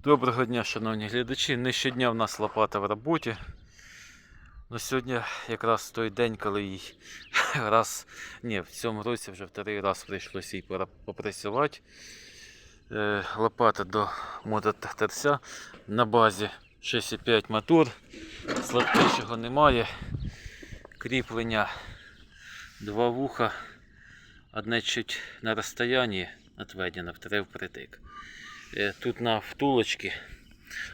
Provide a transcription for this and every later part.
Доброго дня, шановні глядачі. Не щодня в нас лопата в роботі. Ну, сьогодні якраз той день, коли їй раз, ні, в цьому році вже вторий раз прийшлося їй попрацювати. Е, лопата до мототракторця на базі 6,5 мотор. Сладкішого немає. Кріплення два вуха. Одне чуть на розстоянні відведено, вторе впритик. Е, Тут на втулочці,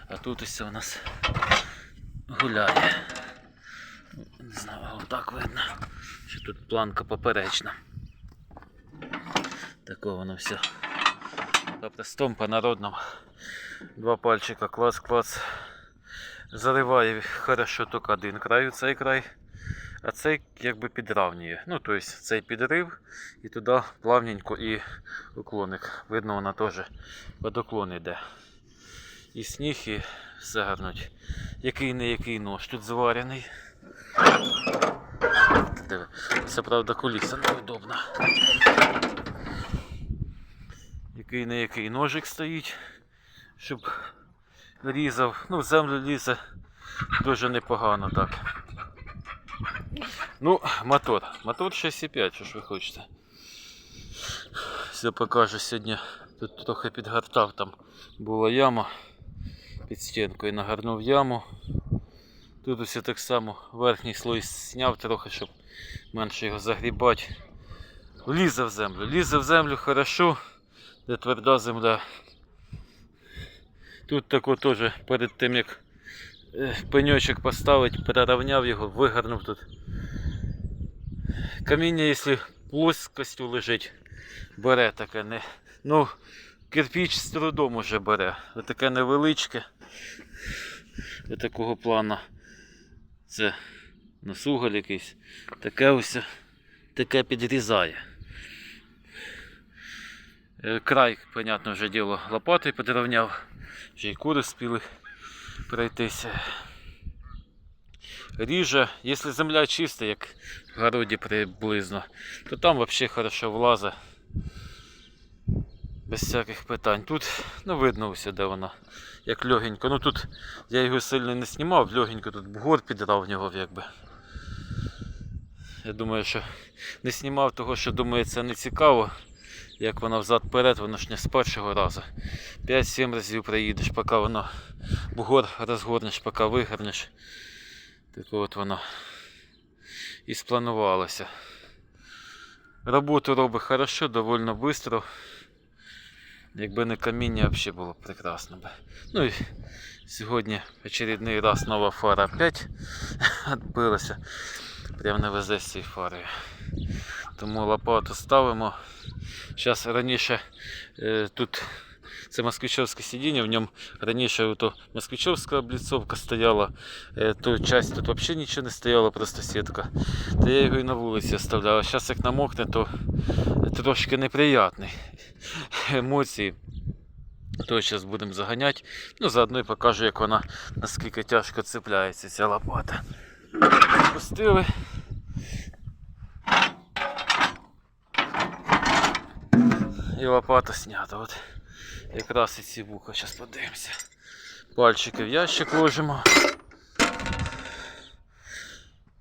а тут ось у нас гуляє. Не знаю, отак видно, що тут планка поперечна. Таке воно все. По-простому, по-народному. Два пальчика, клац-клац. Зариває хорошо тільки один край, цей край. А цей якби підравнює. Ну, тобто цей підрив і туди плавненько і уклоник. Видно, вона теж під уклон йде. І сніг, і все гарнуть. Який не який нож тут зварений. Це правда куліса неудобна. Який не який ножик стоїть, щоб різав. Ну, землю лізе дуже непогано так. Ну, мотор. Мотор 6,5, що ж ви хочете. Все покажу сьогодні. Тут трохи підгортав, там була яма під стінкою, нагорнув яму. Тут усе так само верхній слой зняв трохи, щоб менше його загрібати. Лізе в землю. Лізе в землю хорошо, де тверда земля. Тут тако теж перед тим як е, пеньочок поставити, переравняв його, вигорнув тут. Каміння, якщо плоскостю лежить, бере таке не. Ну, кирпіч з трудом уже бере. Таке невеличке. Такого плану. Це насугаль якийсь. Таке ось таке підрізає. Е, Край, понятно, вже діло лопатою підрівняв. Вже й кури спіли пройтися. Ріже, якщо земля чиста, як в городі приблизно, то там взагалі хорошо влазить. Без всяких питань. Тут ну, видно все, де вона. Як легенько. Ну тут я його сильно не знімав, легенько тут бугор підравнював якби. Я думаю, що не знімав того, що думаю, це не цікаво. Як вона взад-перед, воно ж не з першого разу. 5-7 разів приїдеш, поки воно бугор розгорнеш, поки вигорнеш. Так от воно і спланувалося. Роботу робить хорошо, доволі швидко. Якби не каміння, взагалі було б прекрасно. би. Ну і сьогодні очередний раз нова фара опять відбилася. Прямо не везе з цією фарою. Тому лопату ставимо. Зараз раніше е, тут це москвичовське сидіння, в ньому раніше ото москвичовська обліцовка стояла, е, ту часть тут взагалі нічого не стояло, просто сітка. То я його і на вулиці оставляв. А зараз як намокне, то трошки неприятний. Емоції. То зараз будемо заганяти. Ну, заодно і покажу, як вона наскільки тяжко цепляється ця лопата. Пустили. І лопата снята. От якраз і ці вуха. Зараз подивимося. Пальчики в ящик ложимо.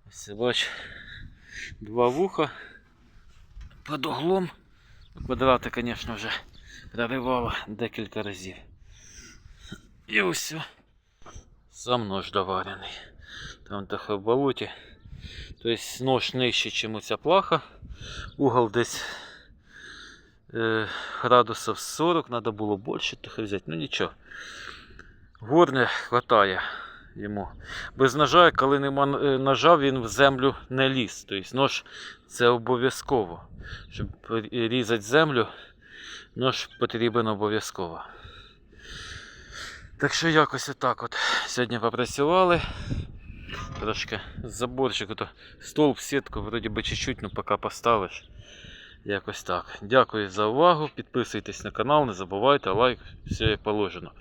Ось бач. Два вуха. Під углом. Квадрати, звісно, вже проривало декілька разів. І ось. Сам нож доварений. Там трохи в болоті. Тобто нож нижче, ніж ця плаха. Угол десь е, градусів 40, треба було більше трохи взяти, ну нічого. Горне хватає йому. Без ножа, коли нема е, ножа, він в землю не ліз. Тобто нож це обов'язково. Щоб різати землю, нож потрібен обов'язково. Так що якось отак от. Сьогодні попрацювали. Трошки заборчик, ото стовп, сітку, вроді би чуть-чуть, ну поки поставиш. Якось так. Дякую за увагу. Підписуйтесь на канал, не забувайте, лайк, все положено.